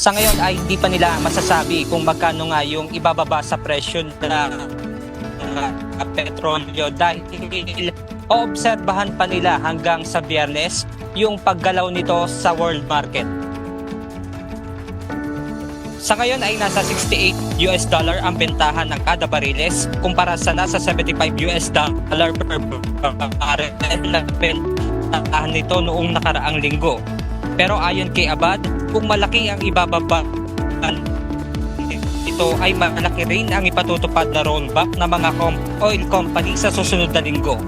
Sa ngayon ay hindi pa nila masasabi kung magkano nga yung ibababa sa presyo na uh, petrolyo dahil oobserbahan pa nila hanggang sa biyernes yung paggalaw nito sa world market. Sa ngayon ay nasa 68 US dollar ang bentahan ng kada bariles kumpara sa nasa 75 US dollar per barrel na bentahan nito noong nakaraang linggo. Pero ayon kay Abad, kung malaki ang ibababa ito ay malaki rin ang ipatutupad na rollback ng mga oil company sa susunod na linggo.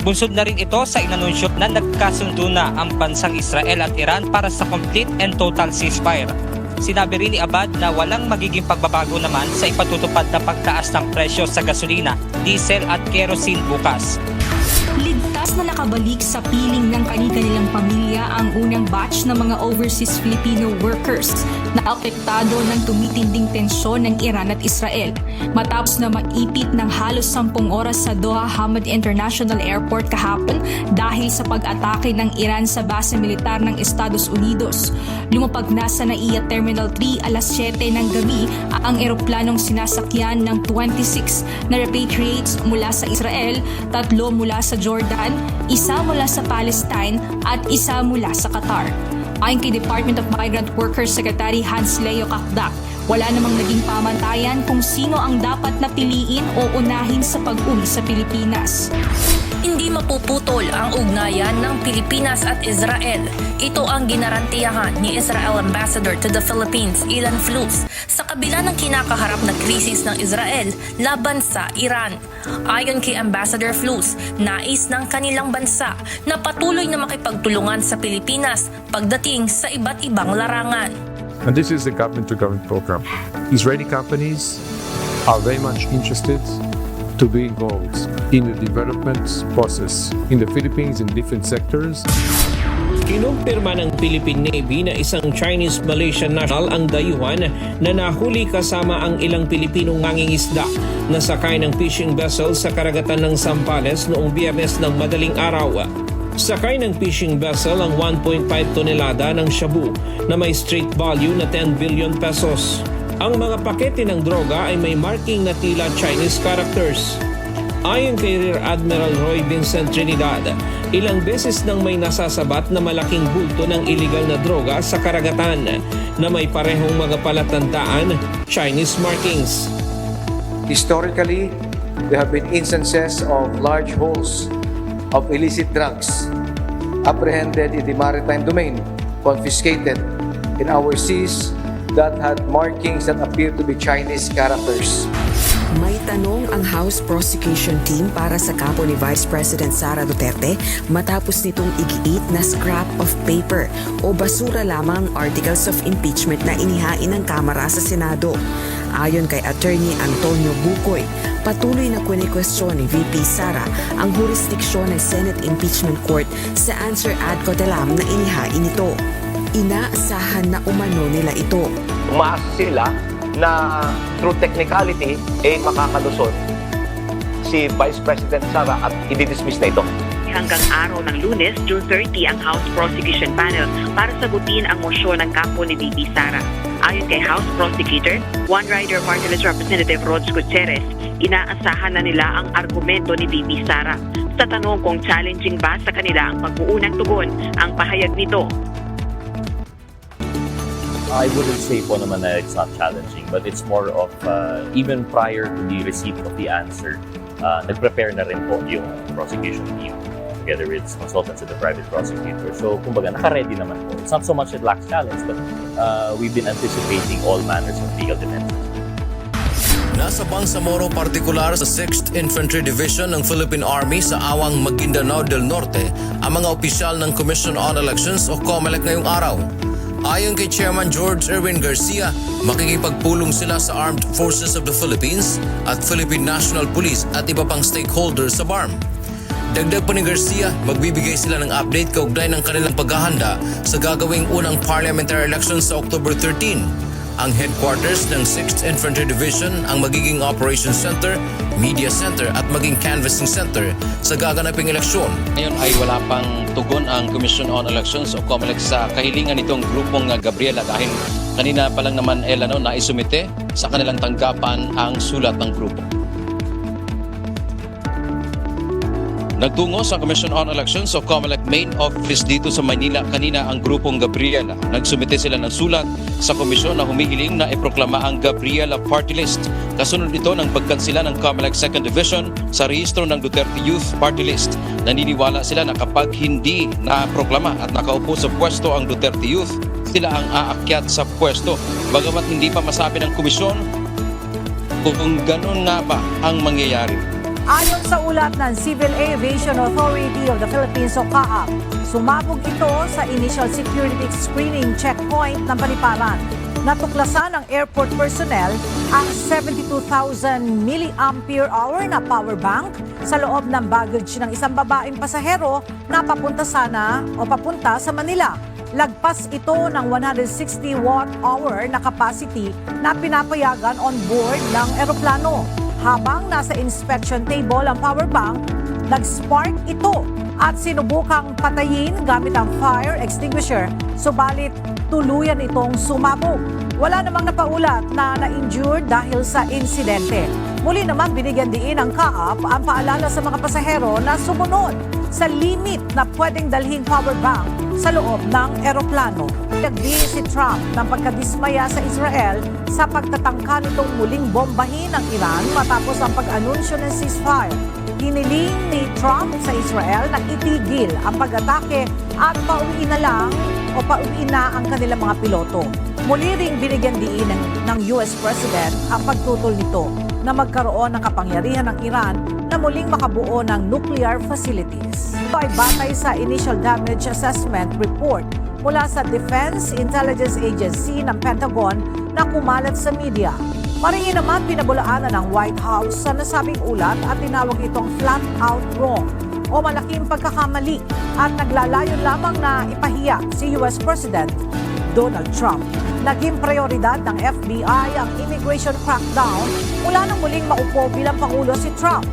Bunsod na rin ito sa inanunsyo na nagkasundo na ang bansang Israel at Iran para sa complete and total ceasefire. Sinabi rin ni Abad na walang magiging pagbabago naman sa ipatutupad na pagtaas ng presyo sa gasolina, diesel at kerosene bukas. Ligtas na nakabalik sa piling ng kani-kanilang pamilya ang unang batch ng mga overseas Filipino workers na apektado ng tumitinding tensyon ng Iran at Israel. Matapos na maipit ng halos 10 oras sa Doha Hamad International Airport kahapon dahil sa pag-atake ng Iran sa base militar ng Estados Unidos. Lumapag na sa NAIA Terminal 3 alas 7 ng gabi ang eroplanong sinasakyan ng 26 na repatriates mula sa Israel, tatlo mula sa Jordan, isa mula sa Palestine at isa mula sa Qatar. Ayon kay Department of Migrant Workers Secretary Hans Leo Kakdak, wala namang naging pamantayan kung sino ang dapat na piliin o unahin sa pag-uwi sa Pilipinas. Hindi mapuputol ang ugnayan ng Pilipinas at Israel. Ito ang ginarantiyahan ni Israel Ambassador to the Philippines, Ilan Flus, sa kabila ng kinakaharap na krisis ng Israel laban sa Iran. Ayon kay Ambassador Flus, nais ng kanilang bansa na patuloy na makipagtulungan sa Pilipinas pagdating sa iba't ibang larangan. And this is the government to government program. Israeli companies are very much interested to be involved in the development process in the Philippines in different sectors. Kinumpirma ng Philippine Navy na isang Chinese-Malaysian national ang dayuhan na nahuli kasama ang ilang Pilipinong ngangingisda na sakay ng fishing vessel sa karagatan ng Sambales noong biyernes ng madaling araw. Sakay ng fishing vessel ang 1.5 tonelada ng shabu na may street value na 10 billion pesos. Ang mga pakete ng droga ay may marking na tila Chinese characters. Ayon kay Rear Admiral Roy Vincent Trinidad, ilang beses nang may nasasabat na malaking bulto ng iligal na droga sa karagatan na may parehong mga palatandaan Chinese markings. Historically, there have been instances of large holes of illicit drugs apprehended in the maritime domain, confiscated in our seas that had markings that appear to be Chinese characters. May tanong ang House Prosecution Team para sa kampo ni Vice President Sara Duterte matapos nitong igiit na scrap of paper o basura lamang articles of impeachment na inihain ng Kamara sa Senado. Ayon kay Attorney Antonio Bucoy, patuloy na kwestiyon ni VP Sara ang jurisdiksyon ng Senate Impeachment Court sa answer ad cotelam na inihain ito. Na umano nila ito. umaasa sila na through technicality, eh makakalusot si Vice President Sara at i-dismiss na ito. hanggang araw ng lunes, June 30 ang House Prosecution Panel para sagutin ang mosyon ng kampo ni VP Sara. Ayon kay House Prosecutor, One Rider List Representative Rods Gutierrez, inaasahan na nila ang argumento ni VP Sara. Sa tanong kung challenging ba sa kanila ang pag-uunang tugon, ang pahayag nito, I wouldn't say po naman na it's not challenging, but it's more of uh, even prior to the receipt of the answer, uh, nag-prepare na rin po yung prosecution team together with consultants at the private prosecutor. So, kumbaga, naka-ready naman po. It's not so much it lacks challenge, but uh, we've been anticipating all manners of legal defense. Nasa Bangsamoro partikular sa 6th Infantry Division ng Philippine Army sa awang Maguindanao del Norte ang mga opisyal ng Commission on Elections o COMELEC ngayong araw. Ayon kay Chairman George Erwin Garcia, makikipagpulong sila sa Armed Forces of the Philippines at Philippine National Police at iba pang stakeholders sa BARM. Dagdag pa ni Garcia, magbibigay sila ng update kaugnay ng kanilang paghahanda sa gagawing unang parliamentary elections sa October 13. Ang headquarters ng 6th Infantry Division ang magiging Operations Center, Media Center at maging Canvassing Center sa gaganaping eleksyon. Ngayon ay wala pang tugon ang Commission on Elections o COMELEC sa kahilingan nitong grupong uh, Gabriela dahil Kanina pa lang naman Ella no, naisumite sa kanilang tanggapan ang sulat ng grupo. Nagtungo sa Commission on Elections o COMELEC main office dito sa Manila kanina ang grupong Gabriela. Nagsumite sila ng sulat sa komisyon na humihiling na iproklama ang Gabriela Party List. Kasunod ito ng pagkansila ng COMELEC 2nd Division sa rehistro ng Duterte Youth Party List. Naniniwala sila na kapag hindi naproklama at nakaupo sa pwesto ang Duterte Youth, sila ang aakyat sa pwesto. Bagamat hindi pa masabi ng komisyon kung ganun nga ba ang mangyayari. Ayon sa ulat ng Civil Aviation Authority of the Philippines o CAAP, sumabog ito sa initial security screening checkpoint ng Baliparan. Natuklasan ng airport personnel ang 72,000 milliampere hour na power bank sa loob ng baggage ng isang babaeng pasahero na papunta sana o papunta sa Manila. Lagpas ito ng 160 watt hour na capacity na pinapayagan on board ng eroplano. Habang nasa inspection table ang power bank, nag-spark ito at sinubukang patayin gamit ang fire extinguisher. Subalit tuluyan itong sumabog. Wala namang napaulat na na-injured dahil sa insidente. Muli naman binigyan diin ng kaap ang paalala sa mga pasahero na sumunod sa limit na pwedeng dalhing power bank sa loob ng eroplano. Nagdi si Trump ng pagkadismaya sa Israel sa pagtatangka nitong muling bombahin ng Iran matapos ang pag-anunsyo ng ceasefire. Hiniling ni Trump sa Israel na itigil ang pag-atake at pauwi na lang o pauwi na ang kanilang mga piloto. Muli ring binigyan diin ng, ng US President ang pagtutol nito na magkaroon ng kapangyarihan ng Iran na muling makabuo ng nuclear facilities. Ito ay batay sa Initial Damage Assessment Report mula sa Defense Intelligence Agency ng Pentagon na kumalat sa media. Maringin naman pinabulaanan ng White House sa nasabing ulat at tinawag itong flat out wrong o malaking pagkakamali at naglalayon lamang na ipahiya si US President Donald Trump. Naging prioridad ng FBI ang immigration crackdown mula nang muling maupo bilang Pangulo si Trump.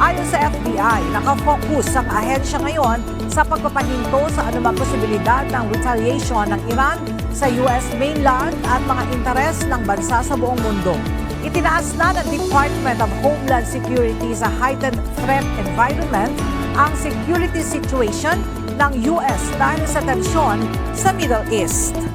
Ayon sa FBI, nakafocus ang ahensya ngayon sa pagpapahinto sa anumang posibilidad ng retaliation ng Iran sa US mainland at mga interes ng bansa sa buong mundo. Itinaas na ng Department of Homeland Security sa heightened threat environment ang security situation ng US dahil sa tensyon sa Middle East.